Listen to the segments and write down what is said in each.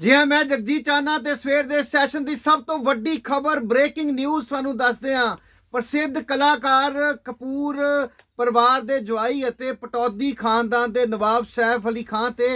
ਜੀ ਹਾਂ, ਮੈਂ ਜਗਜੀਤ ਚਾਨਾ ਤੇ ਸਵੇਰ ਦੇ ਸੈਸ਼ਨ ਦੀ ਸਭ ਤੋਂ ਵੱਡੀ ਖਬਰ ਬ੍ਰੇਕਿੰਗ ਨਿਊਜ਼ ਤੁਹਾਨੂੰ ਦੱਸਦੇ ਹਾਂ। ਪ੍ਰਸਿੱਧ ਕਲਾਕਾਰ ਕਪੂਰ ਪਰਿਵਾਰ ਦੇ ਜਵਾਈ ਅਤੇ ਪਟੌਦੀ ਖਾਨਦਾਨ ਦੇ ਨਵਾਬ ਸੈਫ ਅਲੀ ਖਾਨ ਤੇ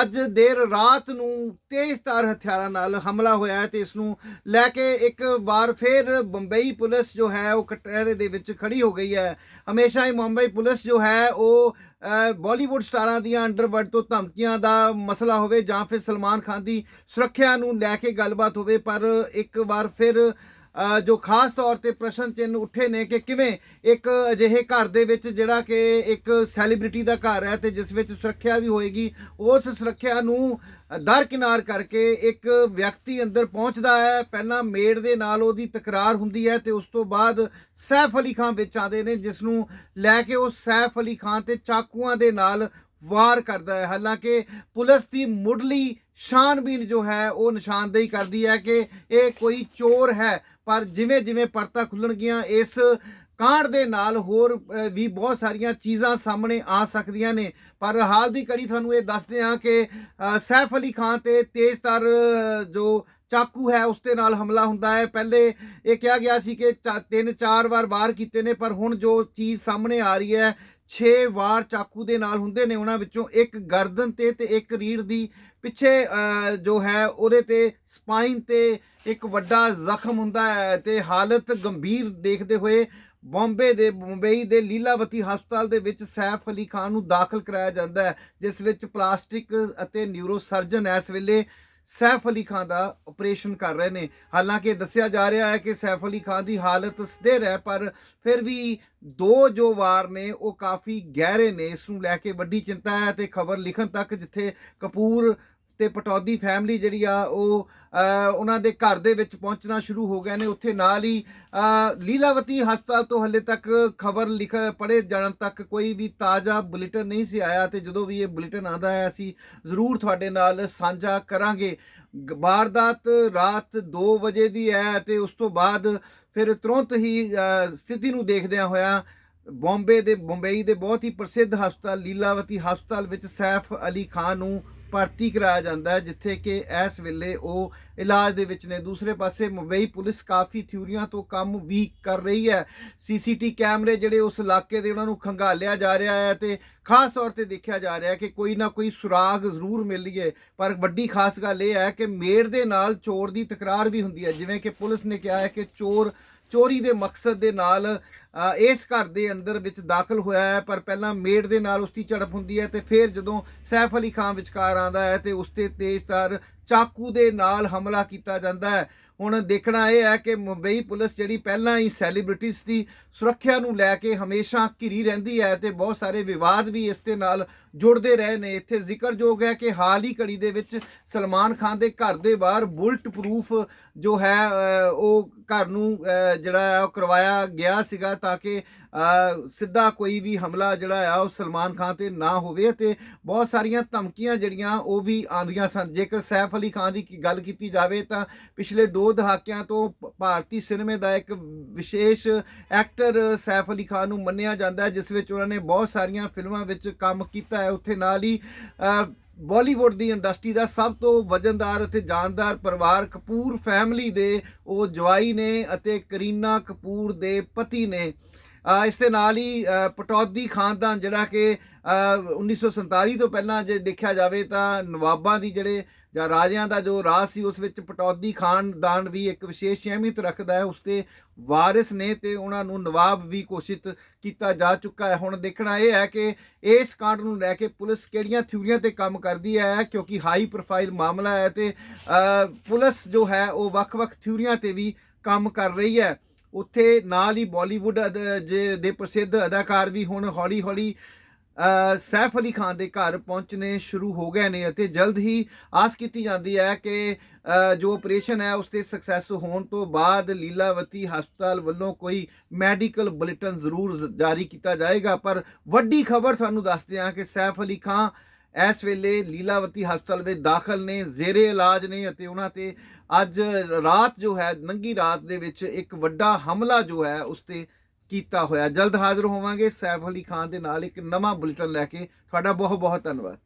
ਅੱਜ ਦੇਰ ਰਾਤ ਨੂੰ ਤੇਜ਼ਧਾਰ ਹਥਿਆਰਾਂ ਨਾਲ ਹਮਲਾ ਹੋਇਆ ਹੈ ਤੇ ਇਸ ਨੂੰ ਲੈ ਕੇ ਇੱਕ ਵਾਰ ਫਿਰ ਬੰਬਈ ਪੁਲਿਸ ਜੋ ਹੈ, ਉਹ ਕਟਹਿਰੇ ਦੇ ਵਿੱਚ ਖੜੀ ਹੋ ਗਈ ਹੈ। ਹਮੇਸ਼ਾ ਹੀ ਮੁੰਬਈ ਪੁਲਿਸ ਜੋ ਹੈ, ਉਹ ਬਾਲੀਵੁੱਡ ਸਟਾਰਾਂ ਦੀਆਂ ਅੰਡਰਵਰਲਡ ਤੋਂ ਧਮਕੀਆਂ ਦਾ ਮਸਲਾ ਹੋਵੇ ਜਾਂ ਫਿਰ ਸਲਮਾਨ ਖਾਨ ਦੀ ਸੁਰੱਖਿਆ ਨੂੰ ਲੈ ਕੇ ਗੱਲਬਾਤ ਹੋਵੇ, ਪਰ ਇੱਕ ਵਾਰ ਫਿਰ ਜੋ ਖਾਸ ਤੌਰ ਤੇ ਪ੍ਰਸ਼ਨ ਚਿੰਨ੍ਹ ਉੱਠੇ ਨੇ ਕਿ ਕਿਵੇਂ ਇੱਕ ਅਜਿਹੇ ਘਰ ਦੇ ਵਿੱਚ ਜਿਹੜਾ ਕਿ ਇੱਕ ਸੈਲੀਬ੍ਰਿਟੀ ਦਾ ਘਰ ਹੈ ਤੇ ਜਿਸ ਵਿੱਚ ਸੁਰੱਖਿਆ ਵੀ ਹੋਏਗੀ, ਉਸ ਸੁਰੱਖਿਆ ਨੂੰ ਦਰਕਿਨਾਰ ਕਰਕੇ ਇੱਕ ਵਿਅਕਤੀ ਅੰਦਰ ਪਹੁੰਚਦਾ ਹੈ। ਪਹਿਲਾਂ ਮੇੜ ਦੇ ਨਾਲ ਉਹਦੀ ਤਕਰਾਰ ਹੁੰਦੀ ਹੈ ਤੇ ਉਸ ਤੋਂ ਬਾਅਦ ਸੈਫ ਅਲੀ ਖਾਨ ਵਿੱਚ ਆਉਂਦੇ ਨੇ ਜਿਸ ਨੂੰ ਲੈ ਕੇ ਉਹ ਸੈਫ ਅਲੀ ਖਾਨ ਤੇ ਚਾਕੂਆਂ ਦੇ ਨਾਲ ਵਾਰ ਕਰਦਾ ਹੈ। ਹਾਲਾਂਕਿ ਪੁਲਿਸ ਦੀ ਮੁੱਢਲੀ ਸ਼ਾਨਬੀਨ ਜੋ ਹੈ, ਉਹ ਨਿਸ਼ਾਨਦੇਹੀ ਕਰਦੀ ਹੈ ਕਿ ਇਹ ਕੋਈ ਚੋਰ ਹੈ, ਪਰ ਜਿਵੇਂ ਜਿਵੇਂ ਪਰਤਾਂ ਖੁੱਲਣਗੀਆਂ, ਇਸ ਕਾਂਡ ਦੇ ਨਾਲ ਹੋਰ ਵੀ ਬਹੁਤ ਸਾਰੀਆਂ ਚੀਜ਼ਾਂ ਸਾਹਮਣੇ ਆ ਸਕਦੀਆਂ ਨੇ। ਪਰ ਹਾਲ ਦੀ ਕੜੀ ਤੁਹਾਨੂੰ ਇਹ ਦੱਸਦੇ ਹਾਂ ਕਿ ਸੈਫ ਅਲੀ ਖਾਨ ਤੇ ਤੇਜ਼ਤਰ ਅ, ਜੋ ਚਾਕੂ ਹੈ ਉਸ ਦੇ ਨਾਲ ਹਮਲਾ ਹੁੰਦਾ ਹੈ। ਪਹਿਲੇ ਇਹ ਕਿਹਾ ਗਿਆ ਸੀ ਕਿ ਚਾ- ਤਿੰਨ ਚਾਰ ਵਾਰ ਵਾਰ ਕੀਤੇ ਨੇ ਪਰ ਹੁਣ ਜੋ ਚੀਜ਼ ਸਾਹਮਣੇ ਆ ਰਹੀ ਹੈ 6 ਵਾਰ ਚਾਕੂ ਦੇ ਨਾਲ ਹੁੰਦੇ ਨੇ। ਉਹਨਾਂ ਵਿੱਚੋਂ ਇੱਕ ਗਰਦਨ ਤੇ ਤੇ ਇੱਕ ਰੀੜ ਦੀ ਪਿੱਛੇ ਜੋ ਹੈ ਉਹਦੇ ਤੇ ਸਪਾਈਨ ਤੇ ਇੱਕ ਵੱਡਾ ਜ਼ਖਮ ਹੁੰਦਾ ਹੈ ਤੇ ਹਾਲਤ ਗੰਭੀਰ ਦੇਖਦੇ ਹੋਏ ਬੰਬੇ ਦੇ ਮੁੰਬਈ ਦੇ ਲੀਲਾਵਤੀ ਹਸਪਤਾਲ ਦੇ ਵਿੱਚ ਸੈਫ ਅਲੀ ਖਾਨ ਨੂੰ ਦਾਖਲ ਕਰਾਇਆ ਜਾਂਦਾ ਹੈ, ਜਿਸ ਵਿੱਚ ਪਲਾਸਟਿਕ ਅਤੇ ਨਿਊਰੋ ਸਰਜਨ ਇਸ ਵੇਲੇ ਸੈਫ ਅਲੀ ਖਾਨ ਦਾ ਆਪਰੇਸ਼ਨ ਕਰ ਰਹੇ ਨੇ। ਹਾਲਾਂਕਿ ਦੱਸਿਆ ਜਾ ਰਿਹਾ ਹੈ ਕਿ ਸੈਫ ਅਲੀ ਖਾਨ ਦੀ ਹਾਲਤ ਸਥਿਰ ਹੈ, ਪਰ ਫਿਰ ਵੀ ਦੋ ਜੋ ਵਾਰ ਨੇ, ਉਹ ਕਾਫੀ ਗਹਿਰੇ ਨੇ। ਇਸ ਨੂੰ ਲੈ ਕੇ ਵੱਡੀ ਚਿੰਤਾ ਹੈ ਤੇ ਖਬਰ ਲਿਖਣ ਤੱਕ ਜਿੱਥੇ ਕਪੂਰ ਤੇ ਪਟੌਦੀ ਫੈਮਿਲੀ ਜਿਹੜੀ ਆ, ਉਹ ਉਹਨਾਂ ਦੇ ਘਰ ਦੇ ਵਿੱਚ ਪਹੁੰਚਣਾ ਸ਼ੁਰੂ ਹੋ ਗਏ ਨੇ। ਉੱਥੇ ਨਾਲ ਹੀ ਲੀਲਾਵਤੀ ਹਸਪਤਾਲ ਤੋਂ ਹੱਲੇ ਤੱਕ ਖਬਰ ਲਿਖ ਪੜੇ ਜਾਣ ਤੱਕ ਕੋਈ ਵੀ ਤਾਜ਼ਾ ਬੁਲੇਟਿਨ ਨਹੀਂ ਸੀ ਆਇਆ ਤੇ ਜਦੋਂ ਵੀ ਇਹ ਬੁਲੇਟਿਨ ਆਂਦਾ ਹੈ, ਅਸੀਂ ਜ਼ਰੂਰ ਤੁਹਾਡੇ ਨਾਲ ਸਾਂਝਾ ਕਰਾਂਗੇ। ਵਾਰਦਾਤ ਰਾਤ 2 ਵਜੇ ਦੀ ਹੈ ਤੇ ਉਸ ਤੋਂ ਬਾਅਦ ਫਿਰ ਤੁਰੰਤ ਹੀ ਸਥਿਤੀ ਨੂੰ ਦੇਖਦਿਆਂ ਹੋਇਆ ਬੰਬੇ ਦੇ, ਬੰਬਈ ਦੇ ਬਹੁਤ ਹੀ ਪ੍ਰਸਿੱਧ ਹਸਪਤਾਲ, ਲੀਲਾਵਤੀ ਹਸਪਤਾਲ ਵਿੱਚ ਸੈਫ ਅਲੀ ਖਾਨ ਨੂੰ ਭਰਤੀ ਕਰਾਇਆ ਜਾਂਦਾ ਹੈ, ਜਿੱਥੇ ਕਿ ਇਸ ਵੇਲੇ ਉਹ ਇਲਾਜ ਦੇ ਵਿੱਚ ਨੇ। ਦੂਸਰੇ ਪਾਸੇ ਮੁੰਬਈ ਪੁਲਿਸ ਕਾਫੀ ਥਿਊਰੀਆਂ ਤੋਂ ਕੰਮ ਵੀ ਕਰ ਰਹੀ ਹੈ। ਸੀਸੀਟੀ ਕੈਮਰੇ ਜਿਹੜੇ ਉਸ ਇਲਾਕੇ ਦੇ ਉਹਨਾਂ ਨੂੰ ਖੰਗਾਲਿਆ ਜਾ ਰਿਹਾ ਹੈ ਤੇ ਖਾਸ ਤੌਰ ਤੇ ਦੇਖਿਆ ਜਾ ਰਿਹਾ ਹੈ ਕਿ ਕੋਈ ਨਾ ਕੋਈ ਸੁਰਾਗ ਜ਼ਰੂਰ ਮਿਲ ਮਿਲੀਏ ਪਰ ਵੱਡੀ ਖਾਸ ਗੱਲ ਇਹ ਹੈ ਕਿ ਮੇੜ ਦੇ ਨਾਲ ਚੋਰ ਦੀ ਤਕਰਾਰ ਵੀ ਹੁੰਦੀ ਹੈ। ਜਿਵੇਂ ਕਿ ਪੁਲਿਸ ਨੇ ਕਿਹਾ ਹੈ ਕਿ ਚੋਰ ਚੋਰੀ ਦੇ ਮਕਸਦ ਦੇ ਨਾਲ ਇਸ ਘਰ ਦੇ ਅੰਦਰ ਵਿੱਚ ਦਾਖਲ ਹੋਇਆ ਹੈ, ਪਰ ਪਹਿਲਾਂ ਮੇਡ ਦੇ ਨਾਲ ਉਸ ਦੀ ਝੜਪ ਹੁੰਦੀ ਹੈ ਤੇ ਫਿਰ ਜਦੋਂ ਸੈਫ ਅਲੀ ਖਾਨ ਵਿਚਕਾਰ ਆਂਦਾ ਹੈ ਤੇ ਉਸ ਤੇ ਤੇਜ਼ਧਾਰ ਚਾਕੂ ਦੇ ਨਾਲ ਹਮਲਾ ਕੀਤਾ ਜਾਂਦਾ ਹੈ। ਹੁਣ ਦੇਖਣਾ ਇਹ ਹੈ ਕਿ ਮੁੰਬਈ ਪੁਲਿਸ ਜਿਹੜੀ ਪਹਿਲਾਂ ਹੀ ਸੈਲੀਬ੍ਰਿਟੀਜ਼ ਦੀ ਸੁਰੱਖਿਆ ਨੂੰ ਲੈ ਕੇ ਹਮੇਸ਼ਾ ਘਿਰੀ ਰਹਿੰਦੀ ਹੈ ਤੇ ਬਹੁਤ ਸਾਰੇ ਵਿਵਾਦ ਵੀ ਇਸ ਦੇ ਨਾਲ ਜੁੜਦੇ ਰਹੇ ਨੇ। ਇੱਥੇ ਜ਼ਿਕਰਯੋਗ ਹੈ ਕਿ ਹਾਲ ਹੀ ਘੜੀ ਦੇ ਵਿੱਚ ਸਲਮਾਨ ਖਾਨ ਦੇ ਘਰ ਦੇ ਬਾਹਰ ਬੁਲਟ ਪ੍ਰੂਫ ਜੋ ਹੈ ਉਹ ਘਰ ਨੂੰ ਜਿਹੜਾ ਉਹ ਕਰਵਾਇਆ ਗਿਆ ਸੀਗਾ ਤਾਂ ਕਿ ਸਿੱਧਾ ਕੋਈ ਵੀ ਹਮਲਾ ਜਿਹੜਾ ਆ ਉਹ ਸਲਮਾਨ ਖਾਨ ਤੇ ਨਾ ਹੋਵੇ ਤੇ ਬਹੁਤ ਸਾਰੀਆਂ ਧਮਕੀਆਂ ਜਿਹੜੀਆਂ ਉਹ ਵੀ ਆਉਂਦੀਆਂ ਸਨ। ਜੇਕਰ ਸੈਫ ਅਲੀ ਖਾਨ ਦੀ ਕੀ ਗੱਲ ਕੀਤੀ ਜਾਵੇ ਤਾਂ ਪਿਛਲੇ 2 ਦਹਾਕਿਆਂ ਤੋਂ ਭਾਰਤੀ ਸਿਨੇਮੇ ਦਾ ਇੱਕ ਵਿਸ਼ੇਸ਼ ਐਕਟਰ ਸੈਫ ਅਲੀ ਖਾਨ ਨੂੰ ਮੰਨਿਆ ਜਾਂਦਾ ਹੈ ਜਿਸ ਵਿੱਚ ਉਹਨਾਂ ਨੇ ਬਹੁਤ ਸਾਰੀਆਂ ਫਿਲਮਾਂ ਵਿੱਚ ਕੰਮ ਕੀਤਾ ਹੈ। ਉੱਥੇ ਨਾਲ ਹੀ ਅ, ਬਾਲੀਵੁੱਡ ਦੀ ਇੰਡਸਟਰੀ ਦਾ ਸਭ ਤੋਂ ਵਜਨਦਾਰ ਅਤੇ ਜਾਨਦਾਰ ਪਰਿਵਾਰ ਕਪੂਰ ਫੈਮਿਲੀ ਦੇ ਉਹ ਜਵਾਈ ਨੇ ਅਤੇ ਕਰੀਨਾ ਕਪੂਰ ਦੇ ਪਤੀ ਨੇ। ਇਸ ਦੇ ਨਾਲ ਹੀ ਪਟੌਦੀ ਖਾਨਦਾਨ ਜਿਹੜਾ ਕਿ ਅ, 1947 ਤੋਂ ਪਹਿਲਾਂ ਜੇ ਦੇਖਿਆ ਜਾਵੇ ਤਾਂ ਨਵਾਬਾਂ ਦੀ ਜਿਹੜੇ ਜਾਂ ਰਾਜਿਆਂ ਦਾ ਜੋ ਰਾਜ ਸੀ ਉਸ ਵਿੱਚ ਪਟੌਦੀ ਖਾਨਦਾਨ ਵੀ ਇੱਕ ਵਿਸ਼ੇਸ਼ ਅਹਿਮੀਅਤ ਰੱਖਦਾ ਹੈ। ਉਸ ਤੇ ਵਾਰਿਸ ਨੇ ਤੇ ਉਹਨਾਂ ਨੂੰ ਨਵਾਬ ਵੀ ਘੋਸ਼ਿਤ ਕੀਤਾ ਜਾ ਚੁੱਕਾ ਹੈ। ਹੁਣ ਦੇਖਣਾ ਇਹ ਹੈ ਕਿ ਇਸ ਕਾਂਡ ਨੂੰ ਲੈ ਕੇ ਪੁਲਿਸ ਕਿਹੜੀਆਂ ਥਿਊਰੀਆਂ ਤੇ ਕੰਮ ਕਰਦੀ ਹੈ ਕਿਉਂਕਿ ਹਾਈ ਪ੍ਰੋਫਾਈਲ ਮਾਮਲਾ ਹੈ ਤੇ ਪੁਲਿਸ ਜੋ ਹੈ ਉਹ ਵੱਖ-ਵੱਖ ਥਿਊਰੀਆਂ ਤੇ ਵੀ ਕੰਮ ਕਰ ਰਹੀ ਹੈ। ਉੱਥੇ ਨਾਲ ਹੀ ਬਾਲੀਵੁੱਡ ਅਦ- ਜੇ, ਦੇ ਪ੍ਰਸਿੱਧ ਅਦਾਕਾਰ ਵੀ ਹੁਣ ਹੌਲੀ-ਹੌਲੀ ਸੈਫ ਅਲੀ ਖਾਨ ਦੇ ਘਰ ਪਹੁੰਚਣੇ ਸ਼ੁਰੂ ਹੋ ਗਏ ਨੇ ਅਤੇ ਜਲਦ ਹੀ ਆਸ ਕੀਤੀ ਜਾਂਦੀ ਹੈ ਕਿ ਜੋ ਆਪਰੇਸ਼ਨ ਹੈ ਉਸ ਤੇ ਸਕਸੈਸ ਹੋਣ ਤੋਂ ਬਾਅਦ ਲੀਲਾਵਤੀ ਹਸਪਤਾਲ ਵੱਲੋਂ ਕੋਈ ਮੈਡੀਕਲ ਬੁਲੇਟਿਨ ਜ਼ਰੂਰ ਜਾਰੀ ਕੀਤਾ ਜਾਏਗਾ। ਪਰ ਵੱਡੀ ਖਬਰ ਤੁਹਾਨੂੰ ਦੱਸਦੇ ਹਾਂ ਕਿ ਸੈਫ ਅਲੀ ਖਾਨ ਇਸ ਵੇਲੇ ਲੀਲਾਵਤੀ ਹਸਪਤਾਲ ਵਿੱਚ ਦਾਖਲ ਨੇ, ਜ਼ੇਰੇ ਇਲਾਜ ਨੇ ਅਤੇ ਉਹਨਾਂ ਤੇ ਅੱਜ ਰਾਤ ਜੋ ਹੈ, ਨੰਗੀ ਰਾਤ ਦੇ ਵਿੱਚ ਇੱਕ ਵੱਡਾ ਹਮਲਾ ਜੋ ਹੈ, ਉਸ ਤੇ ਕੀਤਾ ਹੋਇਆ। ਜਲਦ ਹਾਜ਼ਰ ਹੋਵਾਂਗੇ। ਸੈਫ ਅਲੀ ਖਾਨ ਦੇ ਨਾਲ ਇੱਕ ਨਵਾਂ ਬੁਲੇਟਿਨ ਲੈ ਕੇ। ਤੁਹਾਡਾ ਬਹੁਤ ਬਹੁਤ ਧੰਨਵਾਦ।